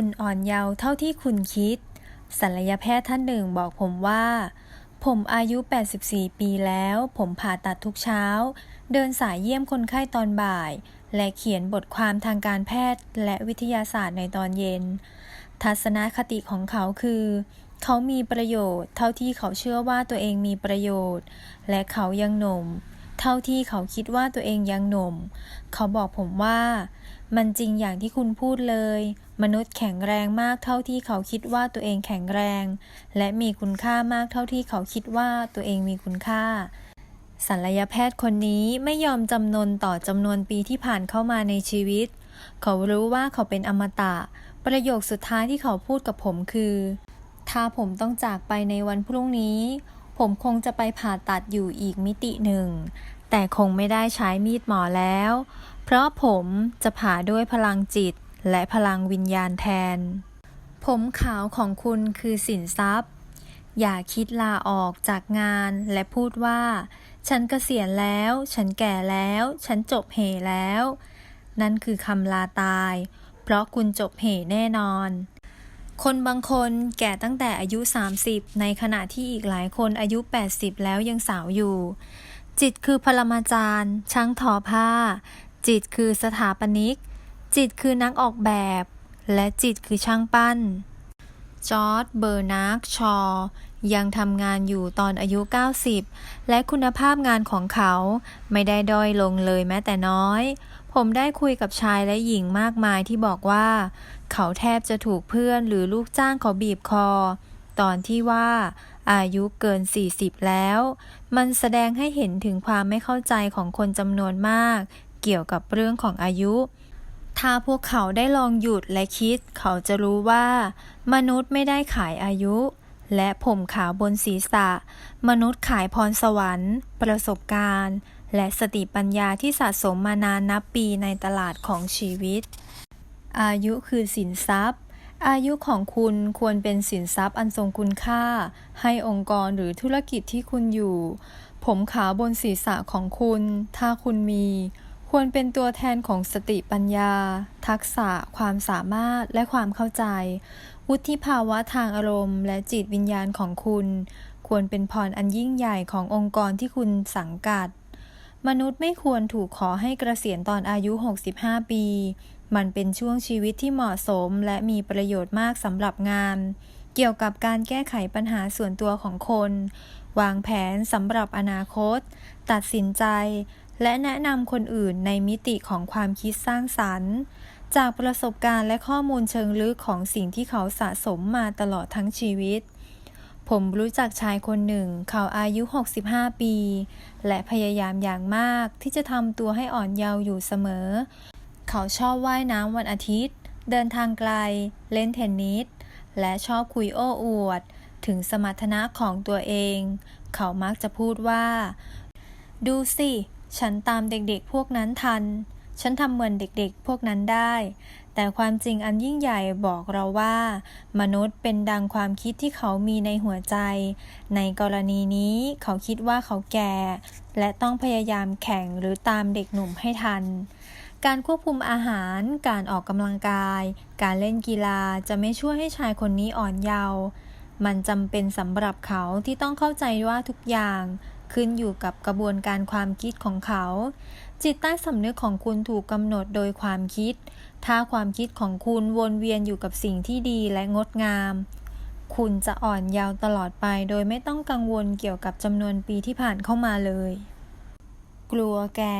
คุณอ่อนเยาว์เท่าที่คุณคิด ศัลยแพทย์ท่านหนึ่งบอกผมว่า ผมอายุ 84 ปีแล้ว ผมผ่าตัดทุกเช้า เดินสายเยี่ยมคนไข้ตอนบ่าย และเขียนบทความทางการแพทย์และวิทยาศาสตร์ในตอนเย็น ทัศนคติของเขาคือ เขามีประโยชน์ เท่าที่เขาเชื่อว่าตัวเองมีประโยชน์ และเขายังหนุ่ม เท่าที่เขาคิดว่าตัวเองยังหนุ่ม เขาบอกผมว่า มันจริงอย่างที่คุณพูดเลย มนุษย์แข็งแรงมากเท่าที่เขาคิดว่าตัวเองแข็งแรง และมีคุณค่ามากเท่าที่เขาคิดว่าตัวเองมีคุณค่าศัลยแพทย์คนนี้ไม่ยอมจำนนต่อจำนวนปีที่ผ่านเข้ามาในชีวิต เขารู้ว่าเขาเป็นอมตะ ประโยคสุดท้ายที่เขาพูดกับผมคือ ถ้าผมต้องจากไปในวันพรุ่งนี้ ผมคงจะไปผ่าตัดอยู่อีกมิติหนึ่ง แต่คงไม่ได้ใช้มีดหมอแล้ว เพราะผมจะผ่าด้วยพลังจิตและพลังวิญญาณแทน ผมขาวของคุณคือสินทรัพย์ อย่าคิดลาออกจากงานและพูดว่า ฉันเกษียณแล้ว ฉันแก่แล้ว ฉันจบเหแล้ว นั่นคือคำลาตาย เพราะคุณจบเหแน่นอน คนบางคนแก่ตั้งแต่อายุ 30 ในขณะที่อีกหลายคนอายุ 80 แล้วยังสาวอยู่ จิตคือพรมาจารย์ช่างทอผ้า จิตคือสถาปนิก จิตคือนักออกแบบ และจิตคือช่างปั้น จอร์ดเบอร์นาร์กชอยังทำงานอยู่ตอนอายุ 90 และคุณภาพงานของเขาไม่ได้ด้อยลงเลยแม้แต่น้อย ผมได้คุยกับชายและหญิงมากมายที่บอกว่า เขาแทบจะถูกเพื่อนหรือลูกจ้างเขาบีบคอ ตอนที่ว่าอายุเกิน 40 แล้ว มันแสดงให้เห็นถึงความไม่เข้าใจของคนจำนวนมาก เกี่ยวกับเรื่องของอายุ ถ้าพวกเขาได้ลองหยุดและคิด เขาจะรู้ว่า มนุษย์ไม่ได้ขายอายุ และผมขาวบนศีรษะ มนุษย์ขายพรสวรรค์ ประสบการณ์ และสติปัญญาที่สะสมมานานนับปีในตลาดของชีวิต อายุคือสินทรัพย์ อายุของคุณควรเป็นสินทรัพย์อันทรงคุณค่า ให้องค์กรหรือธุรกิจที่คุณอยู่ ผมขาวบนศีรษะของคุณ ถ้าคุณมี ควรเป็นตัวแทนของสติปัญญา ทักษะ ความสามารถและความเข้าใจ วุฒิภาวะทางอารมณ์ และจิตวิญญาณของคุณ ควรเป็นพรอันยิ่งใหญ่ขององค์กรที่คุณสังกัด มนุษย์ไม่ควรถูกขอให้เกษียณตอนอายุ 65 ปี มันเป็นช่วงชีวิตที่เหมาะสมและมีประโยชน์มากสำหรับงาน เกี่ยวกับการแก้ไขปัญหาส่วนตัวของคน วางแผนสำหรับอนาคต ตัดสินใจ และแนะนำคนอื่นในมิติของความคิดสร้างสรรค์ จากประสบการณ์และข้อมูลเชิงลึกของสิ่งที่เขาสะสมมาตลอดทั้งชีวิต ผมรู้จักชายคนหนึ่ง เขาอายุ 65 ปี และพยายามอย่างมากที่จะทำตัวให้อ่อนเยาว์อยู่เสมอ เขาชอบว่ายน้ำวันอาทิตย์ เดินทางไกล เล่นเทนนิส และชอบคุยโอ้อวด ถึงสมรรถนะของตัวเอง เขามักจะพูดว่า ดูสิ ฉันตามเด็กๆพวกนั้นทัน ฉันทำเหมือนเด็กๆพวกนั้นได้ แต่ความจริงอันยิ่งใหญ่บอกเราว่า มนุษย์เป็นดังความคิดที่เขามีในหัวใจ ในกรณีนี้เขาคิดว่าเขาแก่ และต้องพยายามแข่งหรือตามเด็กหนุ่มให้ทัน การควบคุมอาหาร การออกกำลังกาย การเล่นกีฬาจะไม่ช่วยให้ชายคนนี้อ่อนเยาว์มันจำเป็นสำหรับเขาที่ต้องเข้าใจว่าทุกอย่างขึ้นอยู่กับกระบวนการความคิดของเขา จิตใต้สำนึกของคุณถูกกำหนดโดยความคิด ถ้าความคิดของคุณวนเวียนอยู่กับสิ่งที่ดีและงดงาม คุณจะอ่อนเยาว์ตลอดไปโดยไม่ต้องกังวลเกี่ยวกับจำนวนปีที่ผ่านเข้ามาเลย กลัวแก่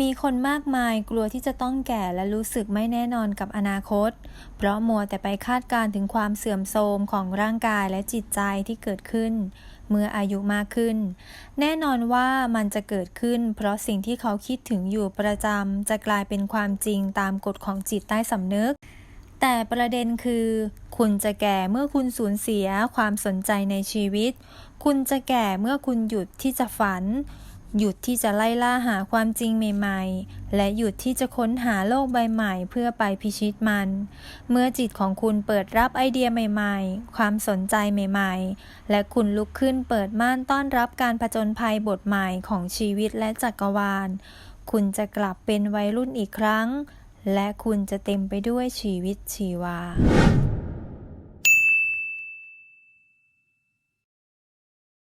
มีคนมากมายกลัวที่จะต้องแก่และรู้สึกไม่แน่นอนกับอนาคต เพราะมัวแต่ไปคาดการณ์ถึงความเสื่อมโทรมของร่างกายและจิตใจที่เกิดขึ้น เมื่ออายุมากขึ้น แน่นอนว่ามันจะเกิดขึ้น เพราะสิ่งที่เขาคิดถึงอยู่ประจำจะกลายเป็นความจริงตามกฎของจิตใต้สำนึก แต่ประเด็นคือ คุณจะแก่เมื่อคุณสูญเสียความสนใจในชีวิต คุณจะแก่เมื่อคุณหยุดที่จะฝัน หยุดที่จะไล่ล่าหาความจริงใหม่ๆ และหยุดที่จะค้นหาโลกใบใหม่เพื่อไปพิชิตมัน เมื่อจิตของคุณเปิดรับไอเดียใหม่ๆ ความสนใจใหม่ๆ และคุณลุกขึ้นเปิดม่านต้อนรับการผจญภัยบทใหม่ของชีวิตและจักรวาล คุณจะกลับเป็นวัยรุ่นอีกครั้ง และคุณจะเต็มไปด้วยชีวิตชีวา